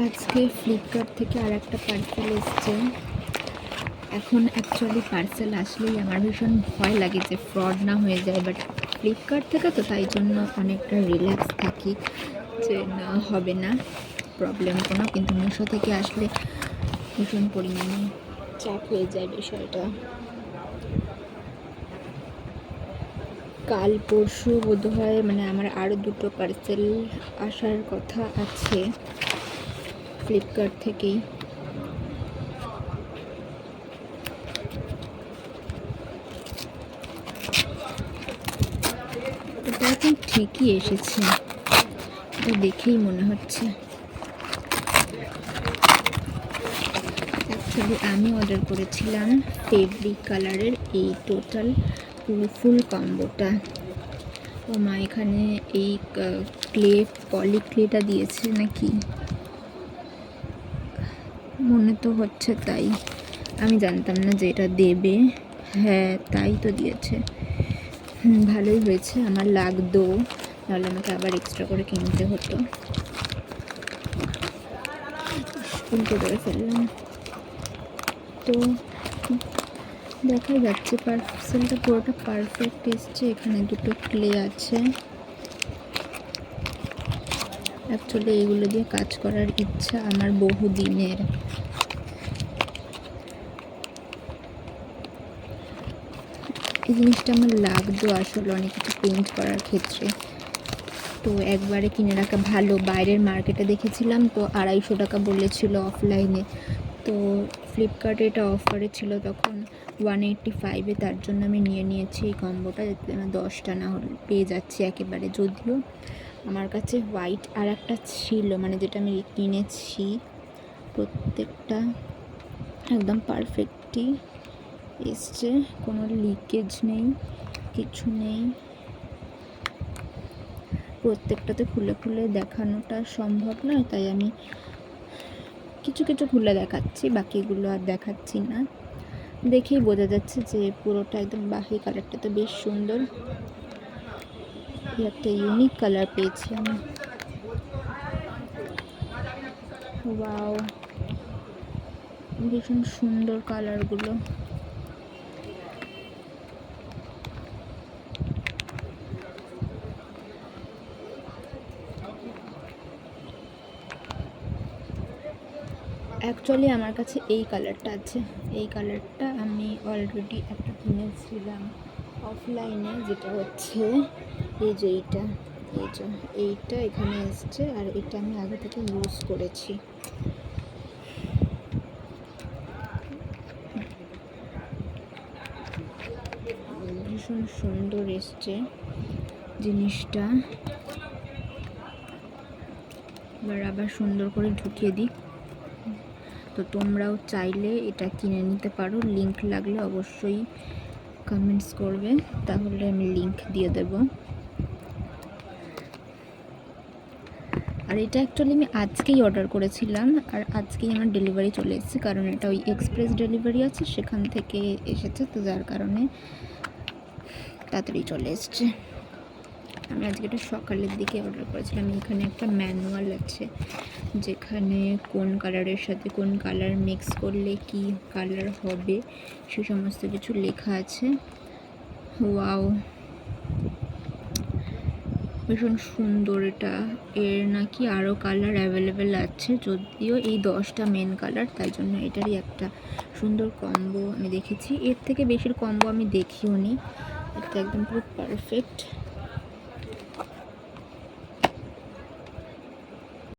আজকে ফ্লিপকার্ট থেকে আর একটা পার্সেল এসছে। এখন অ্যাকচুয়ালি পার্সেল আসলেই আমার ভীষণ ভয় লাগে যে ফ্রড না হয়ে যায় বাট ফ্লিপকার্ট থেকে তো তাই জন্য অনেকটা রিল্যাক্স থাকি যে না, হবে না প্রবলেম কোনো। কিন্তু মিশো থেকে আসলে ভীষণ পরিমাণে চাপ হয়ে যায় বিষয়টা। কাল পরশু বোধহয় মানে আমার আরও দুটো পার্সেল আসার কথা আছে। ফ্লিপকার্ট থেকেই। ঠিকই এসেছে। এটা দেখেই মনে হচ্ছে। অ্যাকচুয়ালি আমি অর্ডার করেছিলাম ফেব্রিক কালারের এই টোটাল পুরো ফুল কম্বোটা ও মা, এখানে এই ক্লে পলি ক্লেটা দিয়েছে নাকি? মনে তো হচ্ছে তাই। আমি জানতাম না যে এটা দেবে। হ্যাঁ তাই তো দিয়েছে। ভালোই হয়েছে, আমার লাগতো। নাহলে আমাকে আবার এক্সট্রা করে কিনতে হতো। উল্টো করে ফেললাম। তো, দেখা যাচ্ছে পার্সেলটা পুরোটা পারফেক্ট এসছে। এখানে দুটো ক্লে আছে। অ্যাকচুয়ালি এইগুলো দিয়ে কাজ করার ইচ্ছা আমার বহু দিনের এই জিনিসটা আমার লাগতো আসলে অনেক কিছু পেন্ট করার ক্ষেত্রে। তো একবারে কিনে রাখা ভালো। বাইরের মার্কেটে দেখেছিলাম তো আড়াইশো টাকা বলেছিল অফলাইনে তো ফ্লিপকার্টে এটা অফারে ছিল তখন ওয়ান এইট্টি ফাইভে তার জন্য আমি নিয়ে নিয়েছি এই কম্বোটা যাতে দশটা না হলে পেয়ে যাচ্ছি একেবারে। যদিও আমার কাছে হোয়াইট আর একটা ছিল মানে যেটা আমি কিনেছি, প্রত্যেকটা একদম পারফেক্টই এসছে, কোনো লিকেজ নেই, কিছু নেই। প্রত্যেকটাতে খুলে খুলে দেখানোটা সম্ভব নয়, তাই আমি কিছু কিছু খুলে দেখাচ্ছি, বাকিগুলো আর দেখাচ্ছি না। দেখেই বোঝা যাচ্ছে যে পুরোটা একদম বাহি কালারটা তো বেশ সুন্দর। একটা ইউনিক কালার পেয়েছি আমি। ওয়াও ভীষণ সুন্দর কালারগুলো অ্যাকচুয়ালি আমার কাছে এই কালারটা আছে। এই কালারটা আমি অলরেডি একটা কিনেছিলাম অফলাইনে যেটা হচ্ছে এই যে এইটা, এই যে এইটা এখানে এসছে আর এটা আমি আগে থেকে ইউজ করেছি। ভীষণ সুন্দর এসছে জিনিসটা। এবার আবার সুন্দর করে ঢুকিয়ে দিই। তো তোমরাও চাইলে এটা কিনে নিতে পারো। লিংক লাগলে অবশ্যই কমেন্টস করবে। তাহলে আমি লিংক দিয়ে দেব। আর এটা অ্যাকচুয়ালি আমি আজকেই অর্ডার করেছিলাম। আর আজকেই আমার ডেলিভারি চলে এসেছে। কারণ এটা ওই এক্সপ্রেস ডেলিভারি আছে, সেখান থেকে এসেছে। তো যার কারণে তাড়াতাড়ি চলে এসছে। আমি আজকে এটা সকালের দিকে অর্ডার করেছিলাম। এখানে একটা ম্যানুয়াল আছে, যেখানে কোন কালারের সাথে কোন কালার মিক্স করলে কি কালার হবে, সে সমস্ত কিছু লেখা আছে। ওয়াও ভীষণ সুন্দর এটা। এর নাকি আরও কালার অ্যাভেলেবেল আছে, যদিও এই দশটা মেন কালার তাই জন্য এটারই একটা সুন্দর কম্বো আমি দেখেছি। এর থেকে বেশির কম্বো আমি দেখিও নি এটা একদম পুরো পারফেক্ট